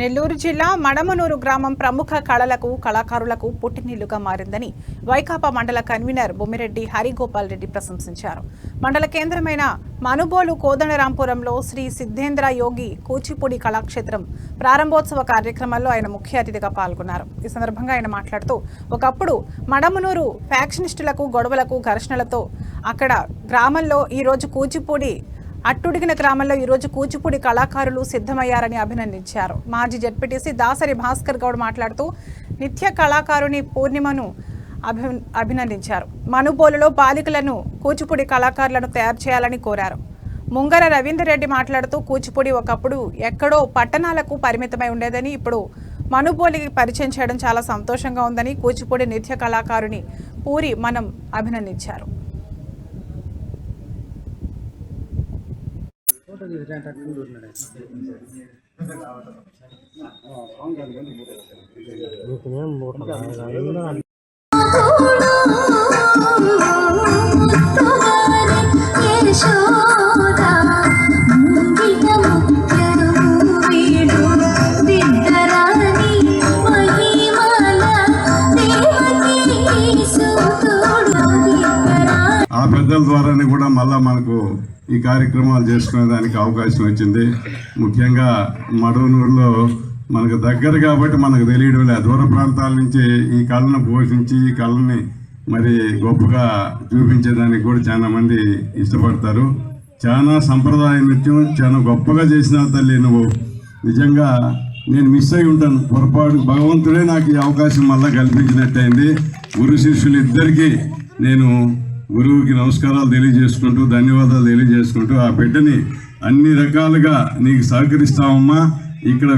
నెల్లూరు జిల్లా మడమనూరు గ్రామం ప్రముఖ కళలకు కళాకారులకు పుట్టినిల్లుగా మారిందని వైకాపా మండల కన్వీనర్ బొమ్మిరెడ్డి హరిగోపాల్ రెడ్డి ప్రశంసించారు. మండల కేంద్రమైన మనుబోలు కోదండరాంపురంలో శ్రీ సిద్ధేంద్ర యోగి కూచిపూడి కళాక్షేత్రం ప్రారంభోత్సవ కార్యక్రమంలో ఆయన ముఖ్య అతిథిగా పాల్గొన్నారు. ఈ సందర్భంగా ఆయన మాట్లాడుతూ ఒకప్పుడు మడమనూరు ఫ్యాక్షనిస్టులకు గొడవలకు ఘర్షణలతో అక్కడ గ్రామంలో ఈరోజు కూచిపూడి అట్టుడిగిన గ్రామంలో ఈరోజు కూచిపూడి కళాకారులు సిద్ధమయ్యారని అభినందించారు. మాజీ జడ్పీటీసీ దాసరి భాస్కర్ గౌడ్ మాట్లాడుతూ నిత్య కళాకారుని పూర్ణిమను అభి అభినందించారు. మనుబోలులో బాలికలను కూచిపూడి కళాకారులను తయారు చేయాలని కోరారు. ముంగర రవీందర్ రెడ్డి మాట్లాడుతూ కూచిపూడి ఒకప్పుడు ఎక్కడో పట్టణాలకు పరిమితమై ఉండేదని ఇప్పుడు మనుబోలికి పరిచయం చేయడం చాలా సంతోషంగా ఉందని కూచిపూడి నిత్య కళాకారుని పూరి మనం అభినందించారు. Oh, kan dia పెద్దల ద్వారానే కూడా మళ్ళీ మనకు ఈ కార్యక్రమాలు చేసుకునే దానికి అవకాశం వచ్చింది. ముఖ్యంగా మడవనూరులో మనకు దగ్గర కాబట్టి మనకు తెలియడం లేదు. దూర ప్రాంతాల నుంచి ఈ కళను పోషించి ఈ కళని మరి గొప్పగా చూపించేదానికి కూడా చాలా మంది ఇష్టపడతారు. చాలా సంప్రదాయ నృత్యం చాలా గొప్పగా చేసిన తల్లి నువ్వు. నిజంగా నేను మిస్ అయి ఉంటాను. పొరపాటు భగవంతుడే నాకు ఈ అవకాశం మళ్ళీ కల్పించినట్టయింది. గురు శిష్యులు ఇద్దరికీ నేను గురువుకి నమస్కారాలు తెలియజేసుకుంటూ ధన్యవాదాలు తెలియజేసుకుంటూ ఆ బిడ్డని అన్ని రకాలుగా నీకు సహకరిస్తామమ్మా ఇక్కడ